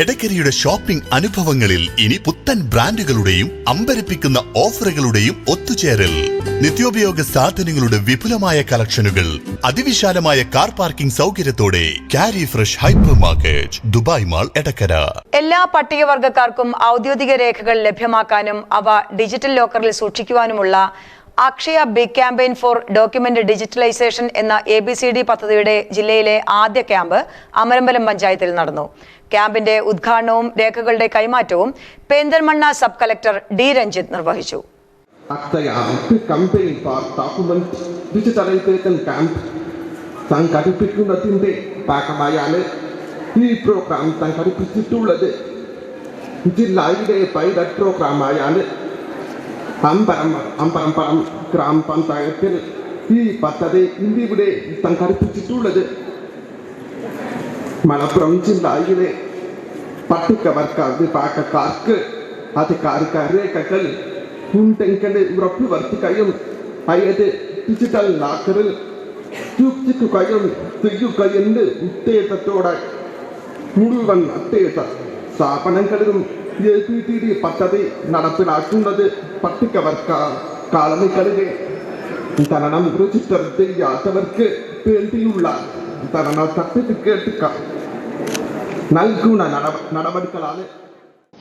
എടക്കരയുടെ shopping അനുഭവങ്ങളിൽ ഇനി പുത്തൻ ബ്രാൻഡുകളുടെയും അമ്പരപ്പിക്കുന്ന ഓഫറുകളുടെയും ഒത്തുചേരൽ. നിത്യോപയോഗ സാധനങ്ങളുടെ വിപുലമായ കളക്ഷനുകൾ അതിവിശാലമായ car parking സൗകര്യത്തോടെ carry fresh hypermarket Dubai mall Edakkara. എല്ലാ പട്ടികവർഗക്കാർക്കും ഔദ്യോഗിക രേഖകൾ ലഭ്യമാക്കാനും അവ ഡിജിറ്റൽ ലോക്കറിൽ സൂക്ഷിക്കുവാനുമുള്ള Akshaya big campaign for document digitalisation എന്ന എ ബി സി ഡി പദ്ധതിയുടെ ജില്ലയിലെ ആദ്യ ക്യാമ്പ് അമരമ്പലം പഞ്ചായത്തിൽ നടന്നു. ക്യാമ്പിന്റെ ഉദ്ഘാടനവും രേഖകളുടെ കൈമാറ്റവും Perinthalmanna sub collector D Ranjith നിർവഹിച്ചു. സംഘടിപ്പിക്കുന്നതിന്റെ ഭാഗമായാണ് ഈ പ്രോഗ്രാം സംഘടിപ്പിച്ചിട്ടുള്ളത്. ജില്ലയിലെ പൈലറ്റ് പ്രോഗ്രാമായാണ് അമ്പരം അമ്പരമ്പറം ഗ്രാമപഞ്ചായത്തിൽ ഈ പദ്ധതി ഇന്നിവിടെ സംഘടിപ്പിച്ചിട്ടുള്ളത് മലപ്പുറം ജില്ലയിലെ പട്ടികവർഗ വിഭാഗക്കാർക്ക് അധികാരിക രേഖകൾ ഉണ്ടെങ്കിൽ ഉറപ്പുവരുത്തുകയും അയത് ഡിജിറ്റൽ ലാക്കറിൽ സൂക്ഷിക്കുകയും ചെയ്യുകയെന്ന് ഉദ്ദേശത്തോടെ മുഴുവൻ അത്തേത സ്ഥാപനങ്ങളിലും എ പി ടി ഡി പദ്ധതി നടപ്പിലാക്കുന്നത് പട്ടികവർഗ കാലണികളിലെ തരണം രജിസ്റ്റർ ചെയ്യാത്തവർക്ക് വേണ്ടിയുള്ള തരണ സർട്ടിഫിക്കറ്റ് നൽകുന്ന നട- നടപടികളാണ്.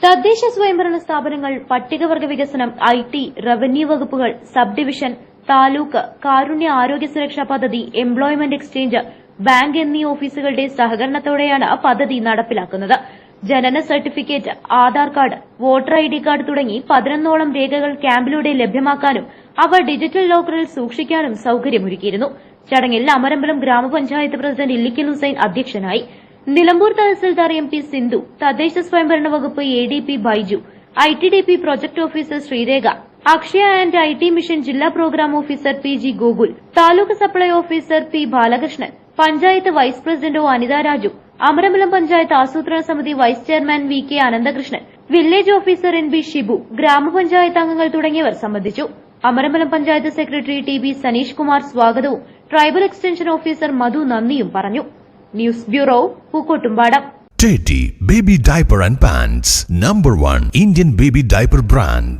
തദ്ദേശ സ്വയംഭരണ സ്ഥാപനങ്ങൾ പട്ടികവർഗ വികസനം ഐ ടി റവന്യൂ വകുപ്പുകൾ സബ് ഡിവിഷൻ താലൂക്ക് കാരുണ്യ ആരോഗ്യ സുരക്ഷാ പദ്ധതി എംപ്ലോയ്മെന്റ് എക്സ്ചേഞ്ച് ബാങ്ക് എന്നീ ഓഫീസുകളുടെ സഹകരണത്തോടെയാണ് പദ്ധതി നടപ്പിലാക്കുന്നത്. ജനന certificate Aadhaar card voter ID D card തുടങ്ങി പതിനൊന്നോളം രേഖകൾ ക്യാമ്പിലൂടെ ലഭ്യമാക്കാനും അവ ഡിജിറ്റൽ ലോക്കറിൽ സൂക്ഷിക്കാനും സൌകര്യമൊരുക്കിയിരുന്നു. ചടങ്ങിൽ അമരമ്പലം ഗ്രാമപഞ്ചായത്ത് പ്രസിഡന്റ് ഇല്ലിക്കൽ ഹുസൈൻ അധ്യക്ഷനായി. നിലമ്പൂർ തഹസിൽദാർ എം പി സിന്ധു തദ്ദേശ സ്വയംഭരണ വകുപ്പ് A D P Baiju I T D P project officer Sreerekha Akshaya and I T mission ജില്ലാ programme officer P G Gokul taluk supply officer P Balakrishnan panchayat vice president O Anitha Raju Amarambalam panchayat ആസൂത്രണ സമിതി vice chairman V K Ananthakrishnan village officer N B Shibu ഗ്രാമപഞ്ചായത്ത് അംഗങ്ങൾ തുടങ്ങിയവർ സംബന്ധിച്ചു. Amarambalam panchayat secretary T B Saneesh Kumar സ്വാഗതവും tribal extension officer Madhu നന്ദിയും പറഞ്ഞു. News bureau Pookkottumpadam. Teddy Baby Diaper and Pants, number one Indian baby diaper brand.